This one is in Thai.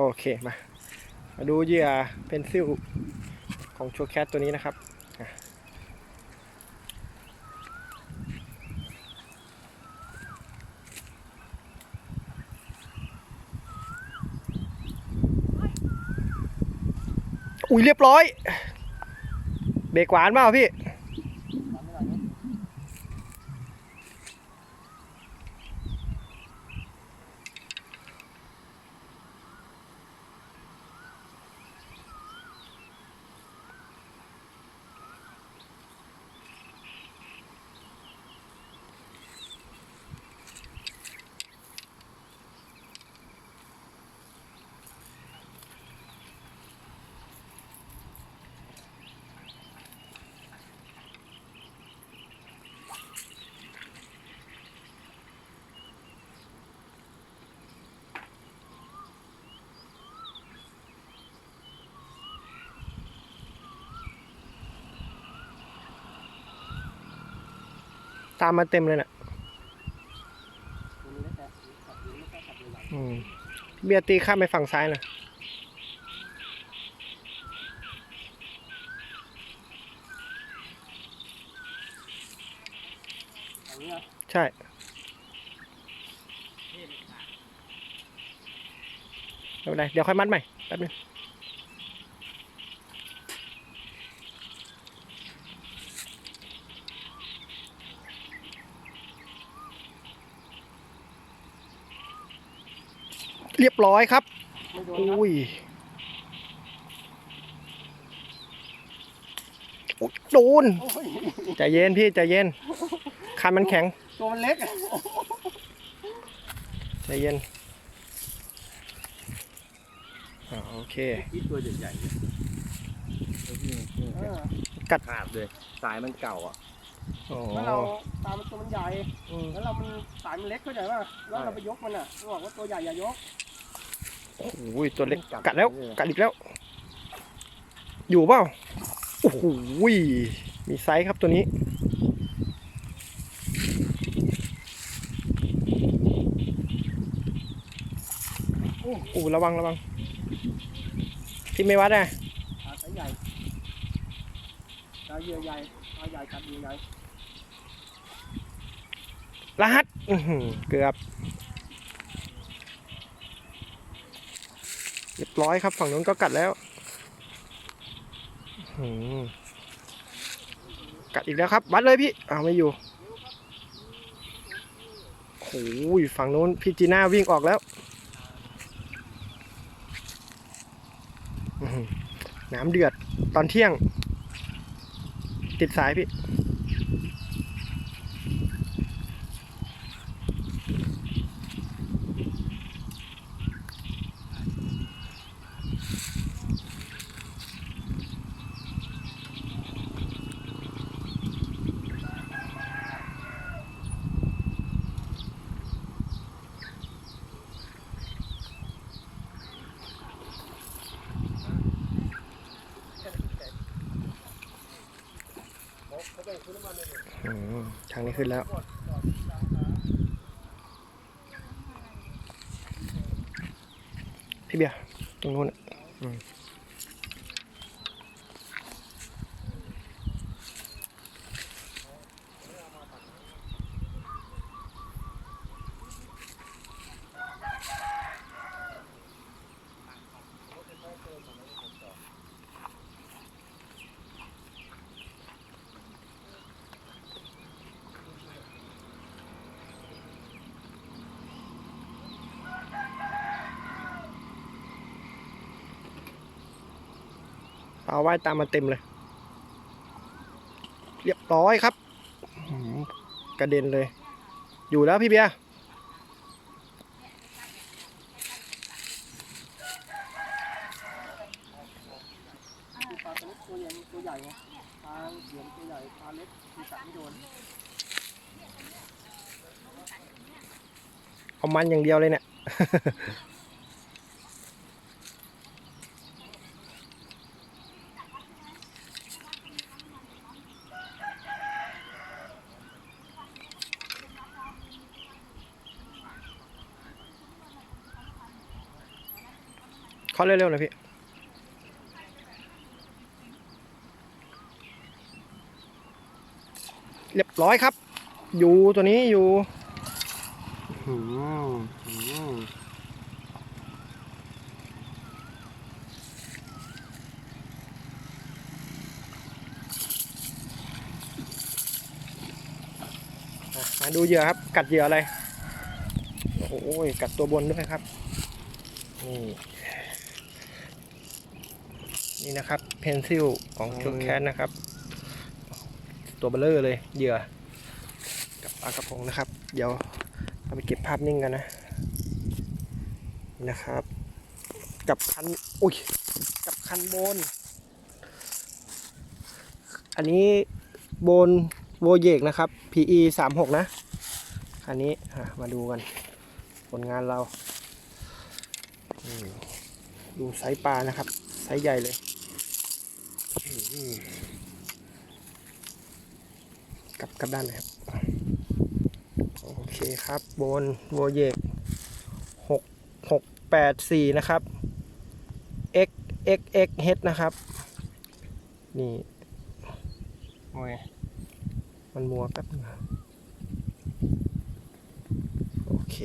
โอเคมามาดูเหยื่อเพนซิลของโชว์แคทตัวนี้นะครับอุ้ยเรียบร้อย เบรกหวานเปล่าพี่ ตามมาเต็มเลยน่ะเบียตีข้ามไปฝั่งซ้ายหน่อยอย่างนี้นะใช่ไม่เป็นไรเดี๋ยวค่อยมัดใหม่แป๊บนึง เรียบร้อยครับไม่โดนครับอุ้ยโอ๊ยโดนโอ้ยใจเย็นพี่ใจเย็นคันมันแข็ง ตัวมันเล็กอะใจเย็นอ่าโอเคที่ตัวใหญ่ๆเนี่ยไอ้ที่นี่เออขาดเลย สายมันเก่าอะโอ้แล้วเราตามมันตัวมันใหญ่อืมแล้วเรามันสายมันเล็กเข้าใจป่ะแล้วเราไปยกมันอะเราบอกว่าตัวใหญ่อย่ายก โหตัวเล็กกัดแล้วกัดอีกแล้ว อยู่เปล่าโอ้โหมีไซส์ครับตัวนี้ โอ้โหระวังระวังที่ไม่วัดอะปลาสายใหญ่ปลาเหยื่อใหญ่ปลาใหญ่กัดเหยื่อใหญ่รหัสอื้อหือเกือบ เรียบร้อยครับ ฝั่งนู้นก็กัดแล้วหือกัดอีกแล้วครับวัดเลยพี่เอาไม่อยู่โอ้ยฝั่งนู้นพี่จีน่าวิ่งออกแล้วน้ำเดือดตอนเที่ยง ติดสายพี่ ทางนี้ขึ้นแล้ว พี่เบียร์ตรงนู้นอะ ปลาว่ายตามมาเต็มเลย เรียบร้อยครับ กระเด็นเลย อยู่แล้วพี่เบียร์ตัวเล็กตัวใหญ่ปลาเหยื่อตัวใหญ่ปลาเล็กมีกัไม่โดนเอามันอย่างเดียวเลยเนี่ยาะเร็วๆหน่อยพี่เรียบร้อยครับ อยู่ตัวนี้อยู่มาดูเหยื่อครับ กัดเหยื่ออะไร โอ้ยกัดตัวบนด้วยครับนี่ นี่นะครับเพนซิลของจุกแคทนะครับ ตัวเบลเลอร์เลยเหยื่อ กับปลากระพงนะครับ เดี๋ยวเอาไปเก็บภาพนิ่งกันนะนะครับ กับคันอุ้ยกับคันโบน อันนี้โบนโวเยกนะครับ PE 3 6นะอันนี้อะมาดูกัน ผลงานเราอืมดูไซส์ปลานะครับ ไซส์ใหญ่เลยกลับกลับด้านเลยครับ โอเคครับโบนโวเยกหกหกแปดสี่นะครับ x x x h นะครับ นี่ โอ้ย มันมัวแป๊บนึงนะโอเค